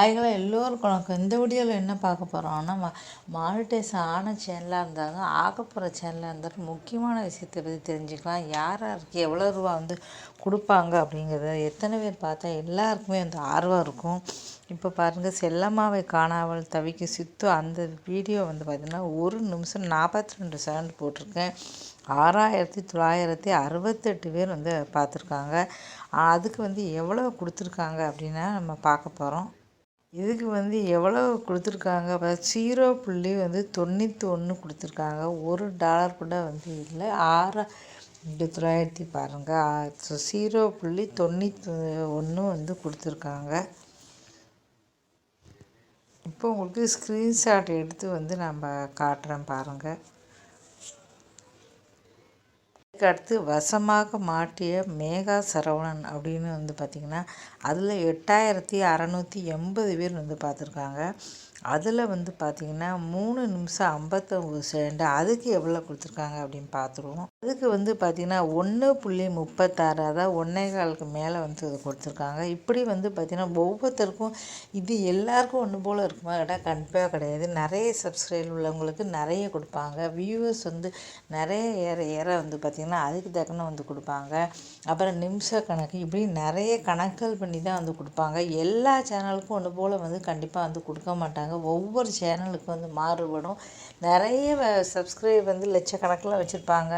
ஆய்களை எல்லோருக்கும் வணக்கம் இந்த வீடியோவில் என்ன பார்க்க போகிறோம்னா மா மானிட்டைஸ் ஆன சேனலாக இருந்தாலும் ஆகப்போகிற சேனலாக இருந்தாலும் முக்கியமான விஷயத்தை பற்றி தெரிஞ்சுக்கலாம். யார் யாருக்கு எவ்வளோ ரூபா வந்து கொடுப்பாங்க அப்படிங்கிறத எத்தனை பேர் பார்த்தா எல்லாருக்குமே வந்து ஆர்வம் இருக்கும். இப்போ பாருங்கள் செல்லம்மாவை காணாமல் தவிக்க சித்து அந்த வீடியோ வந்து பார்த்திங்கன்னா ஒரு நிமிஷம் நாற்பத்தி ரெண்டு செகண்ட் போட்டிருக்கேன். ஆறாயிரத்தி தொள்ளாயிரத்தி அறுபத்தெட்டு பேர் வந்து பார்த்துருக்காங்க. அதுக்கு வந்து எவ்வளோ கொடுத்துருக்காங்க அப்படின்னா நம்ம பார்க்க போகிறோம் இதுக்கு வந்து எவ்வளோ கொடுத்துருக்காங்க? ஜீரோ புள்ளி வந்து தொண்ணூற்றி ஒன்று கொடுத்துருக்காங்க. ஒரு டாலர் கூட வந்து இல்லை. ஆறு ரெண்டு தொள்ளாயிரத்தி பாருங்கள் ஜீரோ புள்ளி தொண்ணூற்றி ஒன்று வந்து கொடுத்துருக்காங்க. இப்போ உங்களுக்கு ஸ்க்ரீன்ஷாட் எடுத்து வந்து நம்ம காட்டுறேன் பாருங்கள் அடுத்து வசமாக மாட்டிய மேகா சரவணன் அப்படின்னு வந்து பார்த்திங்கன்னா அதில் எட்டாயிரத்தி அறநூற்றி எண்பது பேர் வந்து பார்த்துருக்காங்க. அதில் வந்து பார்த்திங்கன்னா மூணு நிமிஷம் ஐம்பத்தொம்பது செகண்டு அதுக்கு எவ்வளோ கொடுத்துருக்காங்க அப்படின்னு பார்த்துருவோம் அதுக்கு வந்து பார்த்திங்கன்னா ஒன்று புள்ளி முப்பத்தாறு அதாவது ஒன்றே காலுக்கு மேலே வந்து இது கொடுத்துருக்காங்க. இப்படி வந்து பார்த்திங்கன்னா ஒவ்வொருத்தருக்கும் இது எல்லாருக்கும் ஒன்று போல் இருக்குமா கேட்டால் கண்டிப்பாக கிடையாது. நிறைய சப்ஸ்கிரைப் உள்ளவங்களுக்கு நிறைய கொடுப்பாங்க. வியூவர்ஸ் வந்து நிறைய ஏற ஏற வந்து பார்த்திங்கன்னா அதுக்கு தக்கன வந்து கொடுப்பாங்க. அப்புறம் நிமிஷ கணக்கு இப்படி நிறைய கணக்குகள் பண்ணி தான் வந்து கொடுப்பாங்க. எல்லா சேனலுக்கும் ஒன்று போல் வந்து கண்டிப்பாக வந்து கொடுக்க மாட்டாங்க. ஒவ்வொரு சேனலுக்கு வந்து மாறுபடும். நிறைய சப்ஸ்கிரைப் வந்து லட்சக்கணக்கில் வச்சுருப்பாங்க.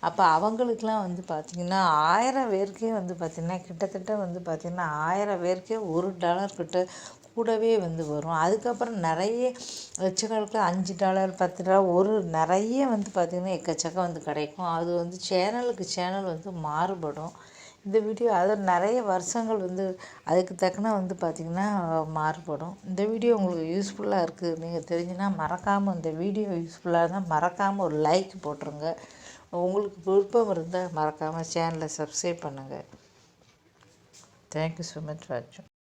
அப்போ அவங்களுக்கெலாம் வந்து பார்த்திங்கன்னா ஆயிரம் பேருக்கே வந்து பார்த்திங்கன்னா கிட்டத்தட்ட வந்து பார்த்திங்கன்னா ஆயிரம் பேருக்கே ஒரு டாலர் கிட்ட கூடவே வந்து வரும். அதுக்கப்புறம் நிறைய லட்சக்கணக்கில் அஞ்சு டாலர் பத்து டாலர் ஒரு நிறைய வந்து பார்த்திங்கன்னா எக்கச்சக்கம் வந்து கிடைக்கும். அது வந்து சேனலுக்கு சேனல் வந்து மாறுபடும். இந்த வீடியோ அது நிறைய வருஷங்கள் வந்து அதுக்கு தக்கன வந்து பார்த்திங்கன்னா மாறுபடும். இந்த வீடியோ உங்களுக்கு யூஸ்ஃபுல்லாக இருக்குது நீங்கள் தெரிஞ்சுன்னா மறக்காமல் இந்த வீடியோ யூஸ்ஃபுல்லாக இருந்தால் மறக்காமல் ஒரு லைக் போட்டுருங்க. உங்களுக்கு விருப்பம் இருந்தால் மறக்காமல் சேனலை சப்ஸ்கிரைப் பண்ணுங்கள் தேங்க்யூ ஸோ மச் வாட்சிங்